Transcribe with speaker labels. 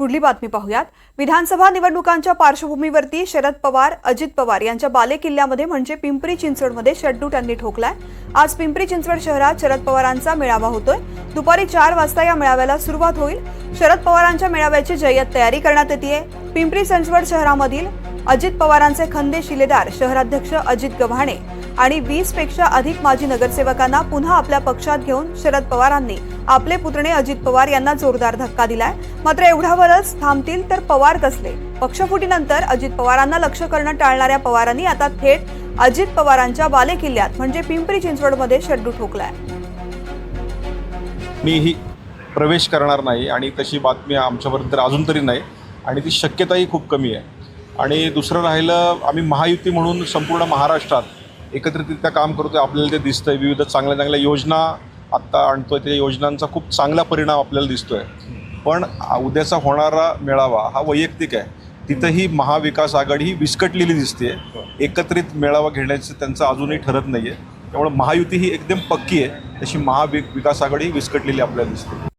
Speaker 1: पुढली बातमी पाहूयात. विधानसभा निवडणुकांच्या पार्श्वभूमीवरती शरद पवार अजित पवार यांच्या बालेकिल्ल्यामध्ये म्हणजे पिंपरी चिंचवडमध्ये शड्डू त्यांनी ठोकलाय. आज पिंपरी चिंचवड शहरात शरद पवारांचा मेळावा होतोय. दुपारी चार वाजता या मेळाव्याला सुरुवात होईल. शरद पवारांच्या मेळाव्याची जय्यत तयारी करण्यात येते पिंपरी चिंचवड शहरामधील अजित पवारांचे खंदे शिलेदार शहराध्यक्ष अजित गव्हाणे आणि वीसपेक्षा अधिक माजी नगरसेवकांना पुन्हा आपल्या पक्षात घेऊन शरद पवारांनी आपले पुतणे अजित पवार यांना जोरदार धक्का दिलाय. मात्र एवढ्यावरच थांबतील तर पवार कसले? पक्षफुटीनंतर अजित पवारांना लक्ष करणं टाळणाऱ्या पवारांनी आता थेट अजित पवारांच्या बालेकिल्ल्यात म्हणजे पिंपरी चिंचवडमध्ये शड्डू ठोकलाय.
Speaker 2: मीही प्रवेश करणार नाही आणि तशी बातमी आमच्यापर्यंत तर अजून तरी नाही आणि ती शक्यताही खूप कमी आहे. आणि दुसरं राहिलं आम्ही महायुती म्हणून संपूर्ण महाराष्ट्रात एकत्रितरित्या काम करतोय आपल्याला ते दिसतंय. विविध चांगल्या चांगल्या योजना आत्ता आणतोय. त्या योजनांचा खूप चांगला परिणाम आपल्याला दिसतोय. पण उद्याचा होणारा मेळावा हा वैयक्तिक आहे. तिथंही महाविकास आघाडी ही विस्कटलेली दिसते एकत्रित मेळावा घेण्याचं त्यांचं अजूनही ठरत नाही आहे त्यामुळे महायुती ही एकदम पक्की आहे. तशी महावि विकास आघाडी ही विस्कटलेली आपल्याला दिसते.